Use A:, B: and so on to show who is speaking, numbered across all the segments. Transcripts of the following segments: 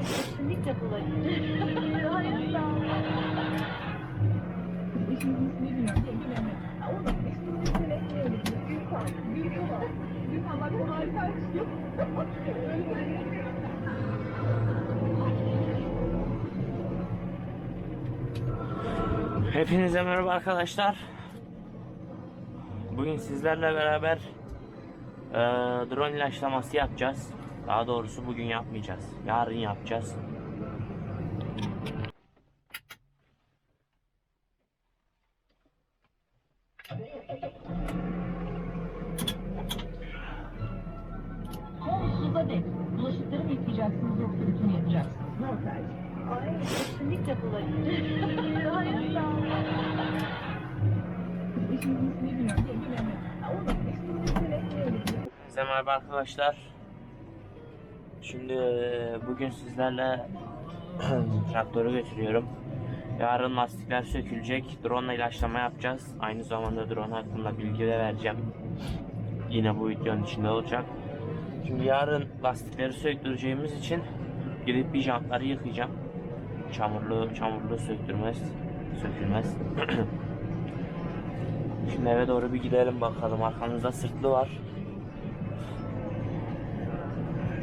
A: Kesinlikle bulabilir.
B: Hepinize merhaba arkadaşlar. Bugün sizlerle beraber eee, drone ilaçlaması yapacağız. Daha doğrusu bugün yapmayacağız. Yarın yapacağız.
A: Kol suda değil. Bulaşıkları mı yıkayacaksınız yoksa bütün yapacaksınız? Montaj. Ay kesinlikle bulabilir. Hayır sağ
B: merhaba arkadaşlar. Şimdi bugün sizlerle traktörü götürüyorum. Yarın lastikler sökülecek. Drone ile ilaçlama yapacağız. Aynı zamanda drone hakkında bilgi de vereceğim. Yine bu videonun içinde olacak. Şimdi yarın lastikleri söktüreceğimiz için gidip bir jantları yıkayacağım. Çamurlu çamurlu söktürmez. Sökülmez. Şimdi eve doğru bir gidelim bakalım. Arkamızda sırtlı var.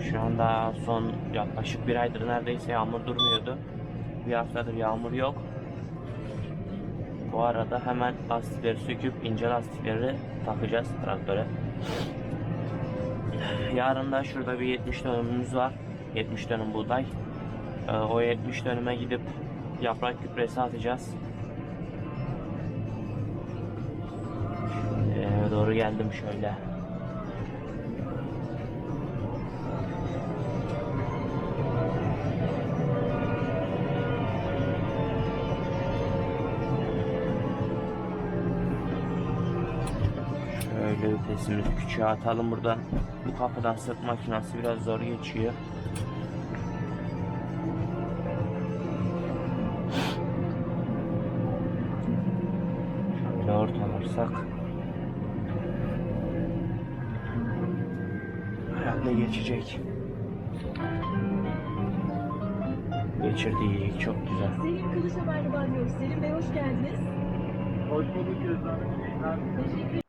B: Şu anda son yaklaşık bir aydır neredeyse yağmur durmuyordu. Bir haftadır yağmur yok. Bu arada hemen lastikleri söküp ince lastikleri takacağız traktöre. Yarın da şurada bir 70 dönümümüz var. 70 dönüm buğday. Ee, o 70 dönüme gidip yaprak gübresi atacağız. Eve doğru geldim şöyle. Şöyle vitesimizi küçüğe atalım buradan. Bu kapıdan sırt makinesi biraz zor geçiyor. Şöyle ortalarsak. Herhalde geçecek. Geçirdik çok güzel.
A: Selim Kılıç'a merhaba diyoruz. Selim Bey hoş geldiniz.
C: Hoş bulduk Gözden.
A: Teşekkür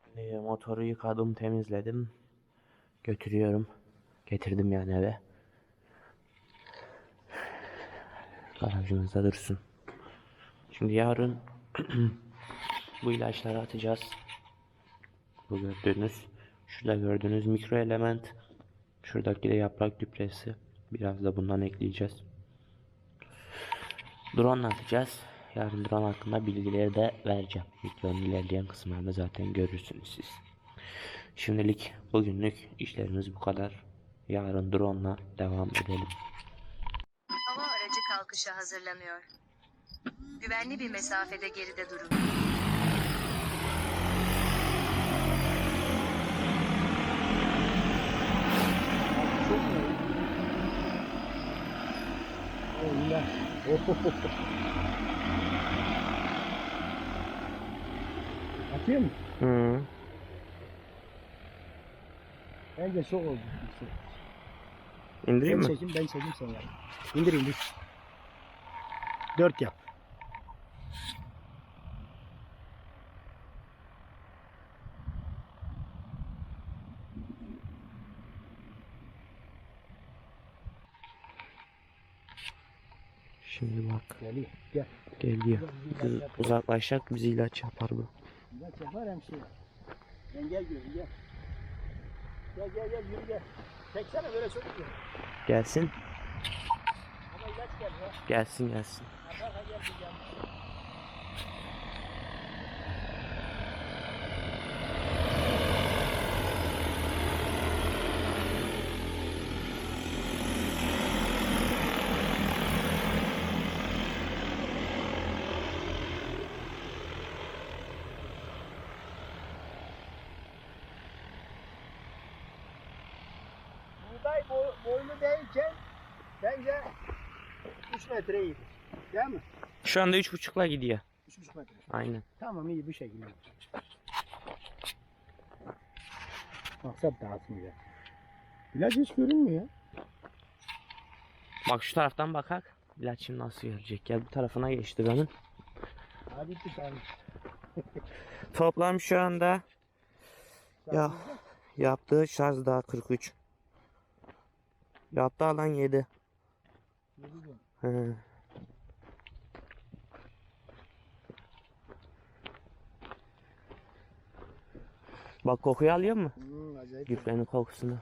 B: Motoru yıkadım, temizledim. Götürüyorum. Getirdim yani eve. Garajımızda dursun. Şimdi yarın bu ilaçları atacağız. Bu gördüğünüz, şurada gördüğünüz mikro element. Şuradaki de yaprak gübresi. Biraz da bundan ekleyeceğiz. Drone atacağız. Yarın drone hakkında bilgileri de vereceğim. Videonun ilerleyen kısımlarında zaten görürsünüz siz. Şimdilik bugünlük işlerimiz bu kadar. Yarın drone devam edelim.
D: Hava aracı kalkışa hazırlanıyor. Güvenli bir mesafede geride durun.
C: Allah. Atıyor mu?
B: Hı.
C: Bence çok oldu.
B: İndireyim
C: Ben
B: mi?
C: çekim ben çekim sen yap. İndir indir. Dört yap.
B: Şimdi bak
C: Geliyor. Gel.
B: geliyor. Biz uzaklaşacak bizi ilaç yapar bu.
C: Gel yapar hemşire. Ben gel görün gel. Gel gel gel yürü gel. Çeksene böyle çok iyi.
B: Gelsin.
C: Ama ilaç gel ya.
B: Gelsin gelsin.
C: Bak ha gel gel. Buğday boy, boylu değilken bence 3 metre iyidir. Değil mi?
B: Şu anda üç buçukla gidiyor.
C: 3,5 metre.
B: Aynen.
C: Tamam iyi bu şekilde. Maksat dağıtmıyor. İlaç hiç görünmüyor.
B: Bak şu taraftan bakak. İlaç şimdi nasıl görecek? Gel bu tarafına geçti benim.
C: Abi bitti sen.
B: Toplam şu anda ya yaptığı şarj daha 43. Yaptığı alan 7.
C: Yedi gün.
B: He. Bak kokuyu alıyor mu?
C: Hmm, acayip.
B: Gübrenin kokusunu.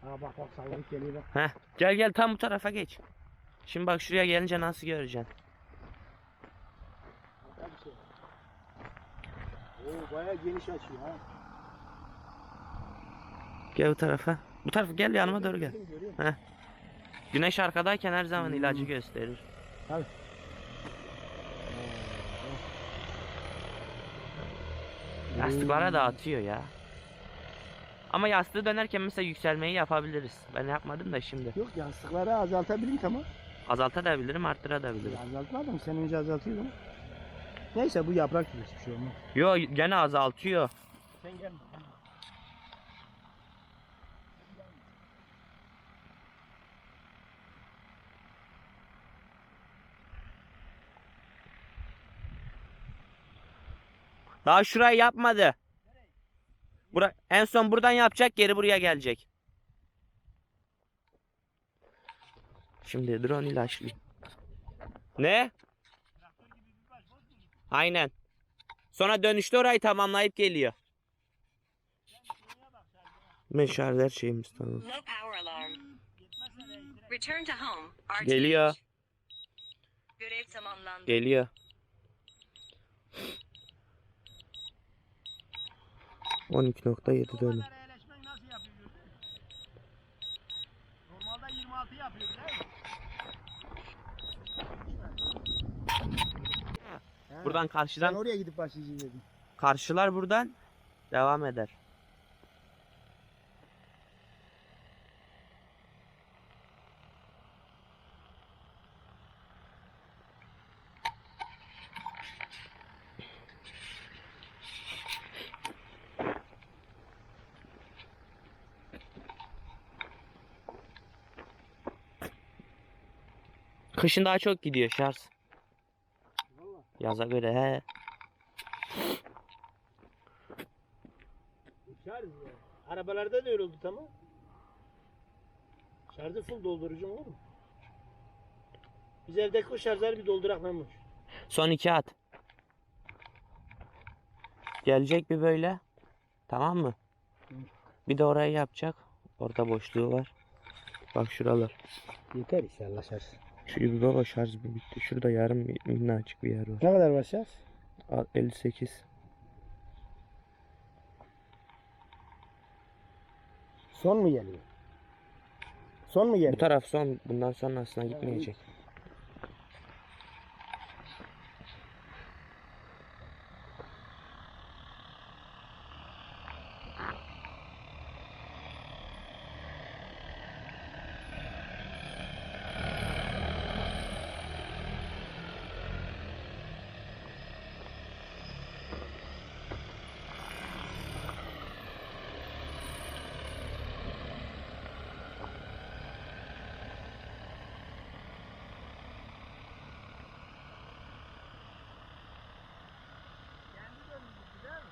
C: Ha bak bak sallanıp geliyor bak.
B: Heh. Gel gel tam bu tarafa geç. Şimdi bak şuraya gelince nasıl göreceksin?
C: Oo bayağı geniş açıyor ha.
B: Gel bu tarafa. Bu tarafa gel yanıma doğru gel.
C: Görüyorum.
B: Güneş arkadayken her zaman
C: Hmm.
B: ilacı gösterir.
C: Tabii.
B: Yastıklara dağıtıyor ya. Ama yastığı dönerken mesela yükselmeyi yapabiliriz. Ben yapmadım da şimdi.
C: Yok yastıkları azaltabilirim tamam.
B: Azaltabilirim, arttırabilirim.
C: Azaltmadım sen önce azaltıyordun. Neyse bu yaprak gibi hiçbir şey olmaz.
B: Yo gene azaltıyor.
C: Sen gel.
B: Daha şurayı yapmadı. Bura en son buradan yapacak, geri buraya gelecek. Şimdi drone ilaçlayayım. Ne? Aynen. Sonra dönüşte orayı tamamlayıp geliyor. Meşaller şeyimiz tamam. Geliyor.
D: Görev tamamlandı.
B: Geliyor. On iki nokta yedi dönüm.
C: Eleşmek nasıl yapıyor Normalde 26 yapıyor değil mi?
B: Buradan
C: Ben
B: karşıdan
C: oraya gidip başlayacağım dedim.
B: karşılar buradan devam eder. Kışın daha çok gidiyor şarj. Yaza göre he.
C: Şarj ya. Arabalarda da öyle oldu tamam. Şarjı full doldurucum oğlum. Biz evdeki o şarjları bir doldurak Memoş.
B: Son iki at. Gelecek bir böyle. Tamam mı?
C: Hı.
B: Bir de orayı yapacak. Orada boşluğu var. Bak şuralar.
C: Yeter inşallah şarj.
B: Şu baba şarj bir bitti. Şurada yarım minnacık bir yer var.
C: Ne kadar?
B: Al, 58.
C: Son mu geliyor? Son mu
B: Bu
C: geliyor?
B: taraf son. Bundan sonrasına gitmeyecek.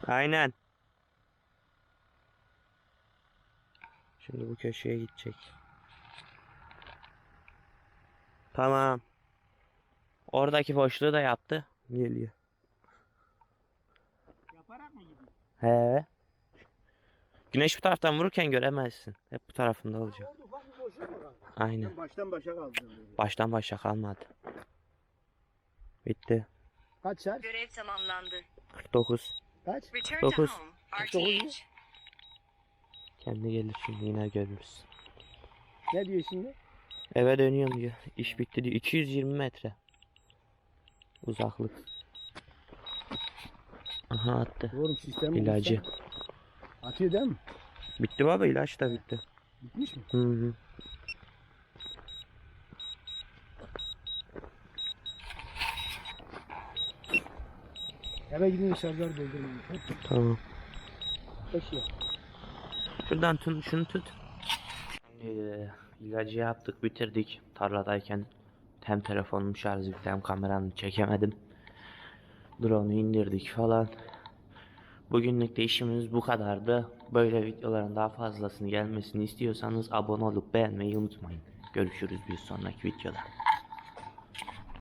B: Aynen. Şimdi bu köşeye gidecek. Tamam. Oradaki boşluğu da yaptı. Geliyor.
C: Yaparak mı gidiyor?
B: He. Güneş bu taraftan vururken göremezsin. Hep bu tarafında olacak.
C: Kaldı?
B: Aynen.
C: Baştan başa böyle.
B: Baştan başa kalmadı. Bitti.
C: Kaç şarj?
D: Görev tamamlandı.
B: 49.
C: Kaç?
D: Return
B: Dokuz.
C: Dokuz mu?
B: Kendi gelir şimdi yine görürüz.
C: Ne diyor şimdi?
B: Eve dönüyorum diyor. İş bitti diyor. 220 metre. Uzaklık. Aha attı.
C: Oğlum sistem
B: İlacı.
C: Atıyor değil mi?
B: Bitti baba ilaç da bitti.
C: Bitmiş mi?
B: Hı hı.
C: Eve gidince şarjlar doldurmayın.
B: Tamam.
C: Peki.
B: Şuradan tut, şunu tut. Ee, İlacı yaptık bitirdik. Tarladayken hem telefonum şarjı bitti hem kameramı çekemedim. Drone'u indirdik falan. Bugünlük de işimiz bu kadardı. Böyle videoların daha fazlasını gelmesini istiyorsanız abone olup beğenmeyi unutmayın. Görüşürüz bir sonraki videoda.